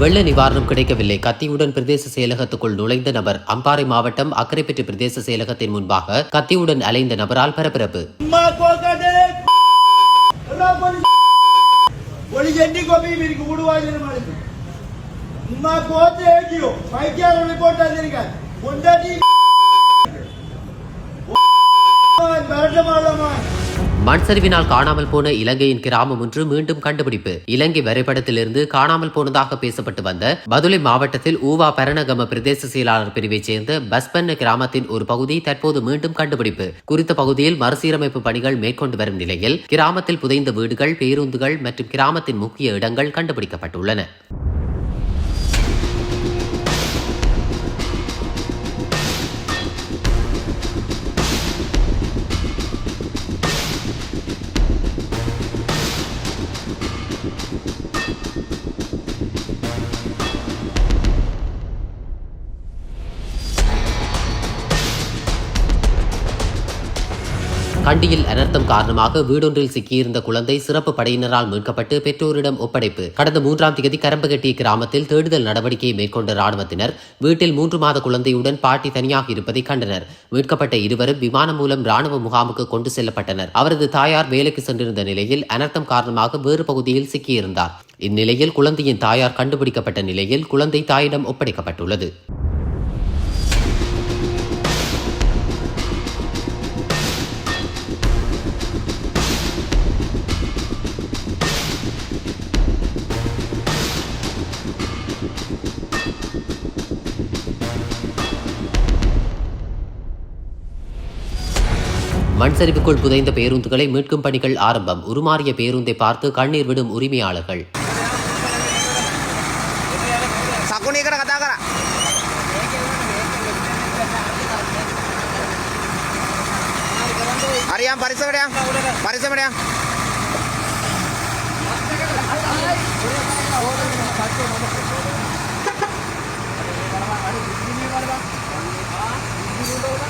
வெள்ள நிவாரணம் கிடைக்கவில்லை. கத்தியுடன் பிரதேச செயலகத்துக்குள் நுழைந்த நபர் அம்பாறை மாவட்டம் அக்கரைப்பற்று பிரதேச செயலகத்தின் முன்பாக கத்தியுடன் அலைந்த நபரால் பரபரப்பு. அம்மா மண்சரிவினால் மண் சரிவினால் காணாமல் போன இலங்கையின் கிராமம் ஒன்று மீண்டும் கண்டுபிடிப்பு. இலங்கை வரைபடத்திலிருந்து காணாமல் போனதாக பேசப்பட்டு வந்த பதுளை மாவட்டத்தில் ஊவா பரணகம பிரதேச செயலாளர் பிரிவைச் சேர்ந்த பஸ்பன்ன கிராமத்தின் ஒரு பகுதி தற்போது மீண்டும் கண்டுபிடிப்பு. குறித்த பகுதியில் மறுசீரமைப்பு பணிகள் மேற்கொண்டு வரும் நிலையில் கிராமத்தில் புதைந்த வீடுகள் பேருந்துகள் மற்றும் கிராமத்தின் முக்கிய இடங்கள் கண்டுபிடிக்கப்பட்டுள்ளன. கண்டியில் அனர்த்தம் காரணமாக வீடொன்றில் சிக்கியிருந்த குழந்தை சிறப்பு படையினரால் மீட்கப்பட்டு பெற்றோரிடம் ஒப்படைப்பு. கடந்த மூன்றாம் தேதி கரம்பகட்டி கிராமத்தில் தேடுதல் நடவடிக்கையை மேற்கொண்ட ராணுவத்தினர் வீட்டில் மூன்று மாத குழந்தையுடன் பாட்டி தனியாக இருப்பதை கண்டனர். மீட்கப்பட்ட இருவரும் விமானம் மூலம் ராணுவ முகாமுக்கு கொண்டு செல்லப்பட்டனர். அவரது தாயார் வேலைக்கு சென்றிருந்த நிலையில் அனர்த்தம் காரணமாக வேறு பகுதியில் சிக்கியிருந்தார். இந்நிலையில் குழந்தையின் தாயார் கண்டுபிடிக்கப்பட்ட நிலையில் குழந்தை தாயிடம் ஒப்படைக்கப்பட்டுள்ளது. மண் சரிவுக்குள் புதைந்த பேருந்துகளை மீட்கும் பணிகள் ஆரம்பம். உருமாறிய பேருந்தை பார்த்து கண்ணீர் விடும் உரிமையாளர்கள்.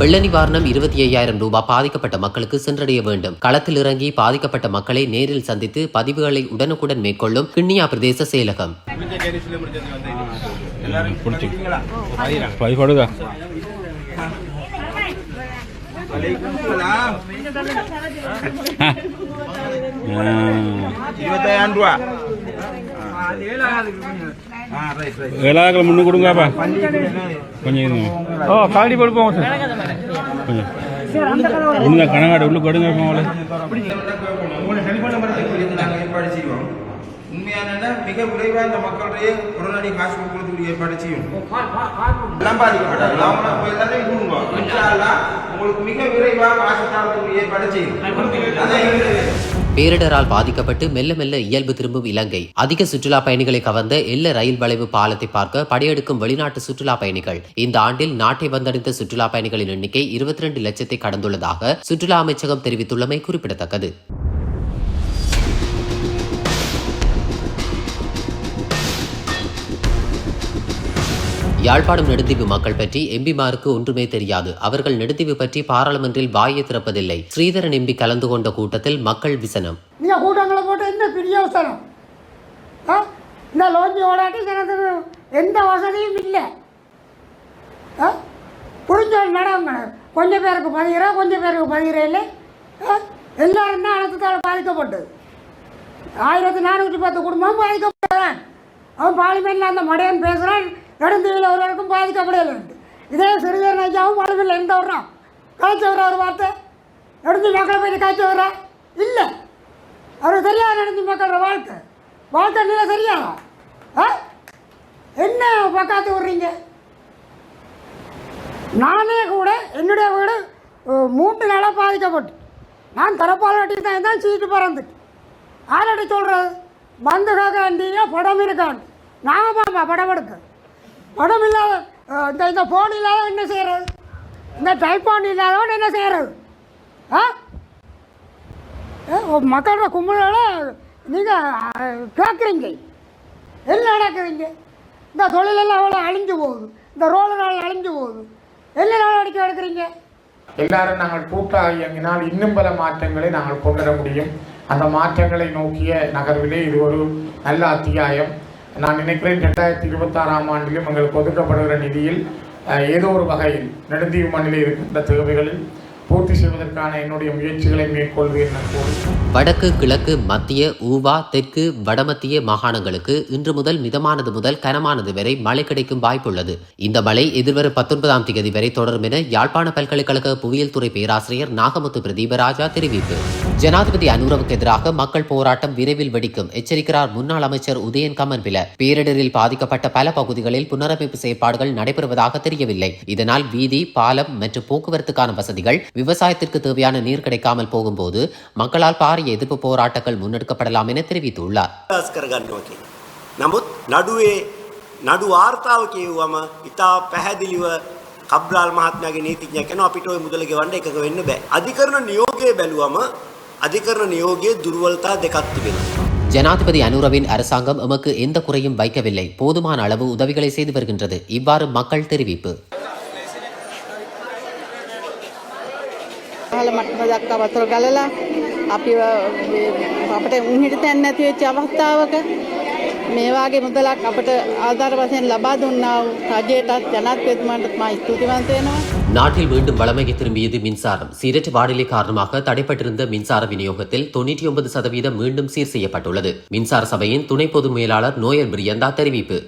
வெள்ள நிவாரணம் இருபத்தி ஐயாயிரம் ரூபாய் பாதிக்கப்பட்ட மக்களுக்கு சென்றடைய வேண்டும். களத்தில் இறங்கி பாதிக்கப்பட்ட மக்களை நேரில் சந்தித்து பதிவுகளை உடனுக்குடன் மேற்கொள்ளும் கிண்ணியா பிரதேச செயலகம். இருபத்தாயிரம் ரூபா ஏழாயிரம் முன்னு கொடுங்கப்பா. கொஞ்சம் இருங்க. ஓ காடி கொடுப்போம் சார். கொஞ்சம் ஒழுங்கா கணக்காடு உள்ள கொடுங்க அவங்கள உண்மையான மிக விரைவாக இந்த மக்களுடைய உடனடி காசு கொடுக்கக்கூடிய ஏற்பாடு செய்யும் எல்லாம் பாதிக்கப்பட்டாங்க அவங்க போய் எல்லாரையும் கூடுங்க இன்ஷா அல்லாஹ் உங்களுக்கு மிக விரைவாக காசு தரக்கூடிய ஏற்பாடு செய்யும் அதான் பேரிடரால் பாதிக்கப்பட்டு மெல்ல மெல்ல இயல்பு திரும்பும் இலங்கை. அதிக சுற்றுலா பயணிகளை கவர்ந்த எல்ல ரயில் வளைவு பாலத்தை பார்க்க படையெடுக்கும் வெளிநாட்டு சுற்றுலா பயணிகள். இந்த ஆண்டில் நாட்டை வந்தடைந்த சுற்றுலா பயணிகளின் எண்ணிக்கை இருபத்தி ரெண்டு லட்சத்தை கடந்துள்ளதாக சுற்றுலா அமைச்சகம் தெரிவித்துள்ளமை குறிப்பிடத்தக்கது. யாழ்ப்பாணம் நெடுந்தீவு மக்கள் பற்றி எம்பிமாருக்கு ஒன்றுமே தெரியாது. அவர்கள் நெடுந்தீவு பற்றி பாராளுமன்றில் வாயை திறப்பதில்லை. ஸ்ரீதரன் எம்பி கலந்து கொண்ட கூட்டத்தில் மக்கள் விசனம். இந்த கூட்டங்களை போட்டு என்ன பெரிய அவசரம்? ஆ? இந்த லோஞ்சி ஓடாட்டி எனக்கு எந்த வசதியும் இல்லை. ஆ? புரிஞ்ச மேடம் கொஞ்சம் பேருக்கு பதிகிறா கொஞ்சம் பேருக்கு பதிகிறே இல்லை? ஆ? எல்லாரும் தான் அழுத்தத்தால் பாதிக்கப்பட்டது ஆயிரத்தி நானூற்றி பத்து குடும்பம் பாதிக்கப்பட்டதான் அவன் பார்லிமெண்ட்டில் அந்த மடையன் பேசுகிறான் நெடுந்தீவில் ஒருவருக்கும் பாதிக்கப்படலை இதே சிறுதர் ஐயாவும் பார்லிமெண்ட்டில் எந்த வர்றோம் காய்ச்சி வர ஒரு வார்த்தை நெடுஞ்சு மக்களை போய் காய்ச்சி வர்றா இல்லை அவருக்கு தெரியாது நடந்து மக்களோட வாழ்க்கை வாழ்க்கை நிலை தெரியாதா ஆ என்ன பக்காத்து விட்றீங்க நானே கூட என்னுடைய வீடு மூன்று நாளாக பாதிக்கப்பட்டு நான் தரப்பால் வெட்டி தான் சீட்டு பறந்துட்டு ஆரடி சொல்கிறது பந்து காக்காண்டியா படம் இருக்காண்டி நாங்கள் பாப்பா படம் எடுக்க படம் இல்லாத இந்த இந்த ஃபோன் இல்லாதவன் என்ன செய்கிறது இந்த டைஃபோன் இல்லாதவன் என்ன செய்கிறது ஆ ஒரு மக்களோட கும்பலோட நீங்கள் கேட்குறீங்க என்ன நடக்குறீங்க இந்த தொழிலெல்லாம் அவ்வளோ அழிஞ்சு போகுது. இந்த ரோடு நாள் அழிஞ்சு போகுது. என்ன நடவடிக்கை எடுக்கிறீங்க எல்லாரும் நாங்கள் கூட்டாக இயங்கினால் இன்னும் பல மாற்றங்களை நாங்கள் கொண்டு வர முடியும். அந்த மாற்றங்களை நோக்கிய நகர்விலே இது ஒரு நல்ல அத்தியாயம். நான் நினைக்கிறேன் ரெண்டாயிரத்தி இருபத்தாறாம் ஆண்டிலும் எங்களுக்கு ஒதுக்கப்படுகிற நிதியில் ஏதோ ஒரு வகையில் நெடுந்தீவு மண்ணிலே இருக்கின்ற தேவைகளில் பூர்த்தி செய்வதற்கான என்னுடைய முயற்சிகளை மேற்கொள்வேன் என கூறுகிறேன் வடக்கு கிழக்கு மத்திய ஊவா தெற்கு வடமத்திய மாகாணங்களுக்கு இன்று முதல் மிதமானது முதல் கனமானது வரை மழை கிடைக்கும் வாய்ப்புள்ளது. இந்த மழை எதிர்வரும் பத்தொன்பதாம் தேதி வரை தொடரும் என யாழ்ப்பாண பல்கலைக்கழக புவியியல் துறை பேராசிரியர் நாகமுத்து பிரதீபராஜா தெரிவிப்பு. ஜனாதிபதி அனுரவுக்கு எதிராக மக்கள் போராட்டம் விரைவில் வெடிக்கும் எச்சரிக்கிறார் முன்னாள் அமைச்சர் உதயன் கமன்பில பேரிடரில் பாதிக்கப்பட்ட பல பகுதிகளில் புனரமைப்பு செயற்பாடுகள் நடைபெறுவதாக தெரியவில்லை. இதனால் வீதி பாலம் மற்றும் போக்குவரத்துக்கான வசதிகள் விவசாயத்திற்கு தேவையான நீர் கிடைக்காமல் போகும்போது மக்களால் பாரிய எதிர்ப்பு போராட்டங்கள் முன்னெடுக்கப்படலாம் என தெரிவித்துள்ளார் අදහස් කරගන්නවා කියන. නමුත් නඩුවේ නඩු වාර්තාව කියවුවම ඉතා පැහැදිලිව කබ්රාල් මහත්මයාගේ නීතිඥය කෙන අපිට ඔය මුදල ගෙවන්න එකක වෙන්න බෑ. අධිකරණ නියෝගය බැලුවම අධිකරණ නියෝගයේ දුර්වලතා දෙකක් තිබෙනවා. ஜனாதிபதி அனுரவின் அரசாங்கம் எமக்கு எந்த குறையும் வைக்கவில்லை போதுமான அளவு உதவிகளை செய்து வருகின்றது இவ்வாறு மக்கள் தெரிவிப்பு පහළ මට්ටම දක්වා වතුර ගලලා අපි අපට උන්හිට තැන් නැති වෙච්ච අවස්ථාවක මේ වගේ මුදලක් අපට ආධාර වශයෙන් ලබා දුන්නා වූ රජයටත් ජනාධිපතිතුමාටත් මා ස්තුතිවන්ත වෙනවා. நாட்டில் மீண்டும் வளமைக்கு திரும்பியது மின்சாரம் சீரற்ற வானிலை காரணமாக தடைப்பட்டிருந்த மின்சார விநியோகத்தில் தொண்ணூற்றி ஒன்பது சதவீதம் மீண்டும் சீர் செய்யப்பட்டுள்ளது மின்சார சபையின் துணை பொது மேலாளர் நோயல் பிரியந்தா தெரிவிப்பு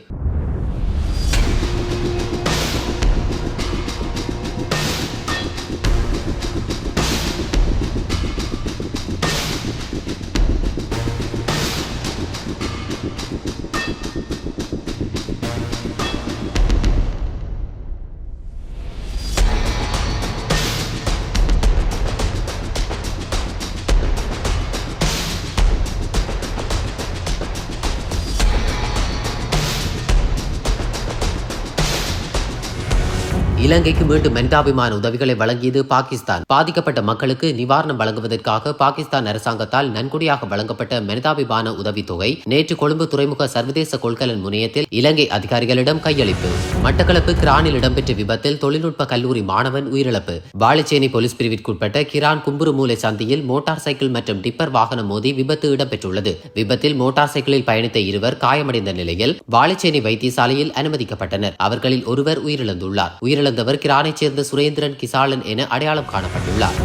இலங்கைக்கு மீண்டும் மென்டாபிமான உதவிகளை வழங்கியது பாகிஸ்தான். பாதிக்கப்பட்ட மக்களுக்கு நிவாரணம் வழங்குவதற்காக பாகிஸ்தான் அரசாங்கத்தால் நன்கொடையாக வழங்கப்பட்ட மனிதாபிமான உதவித்தொகை நேற்று கொழும்பு துறைமுக சர்வதேச கொள்கலன் முனையத்தில் இலங்கை அதிகாரிகளிடம் கையளிப்பு. மட்டக்களப்பு கிரானில் இடம்பெற்ற விபத்தில் தொழில்நுட்ப கல்லூரி மாணவன் உயிரிழப்பு. வாழைச்சேனை போலீஸ் பிரிவிற்குட்பட்ட கிரான் கும்புருமூலை சந்தையில் மோட்டார் சைக்கிள் மற்றும் டிப்பர் வாகனம் மோதி விபத்து இடம்பெற்றுள்ளது. விபத்தில் மோட்டார் சைக்கிளில் பயணித்த இருவர் காயமடைந்த நிலையில் வாழைச்சேனை வைத்தியசாலையில் அனுமதிக்கப்பட்டனர். அவர்களில் ஒருவர் உயிரிழந்துள்ளார். இறந்தவர் கிரானைச் சேர்ந்த சுரேந்திரன் கிசாலன் என அடையாளம் காணப்பட்டுள்ளார்.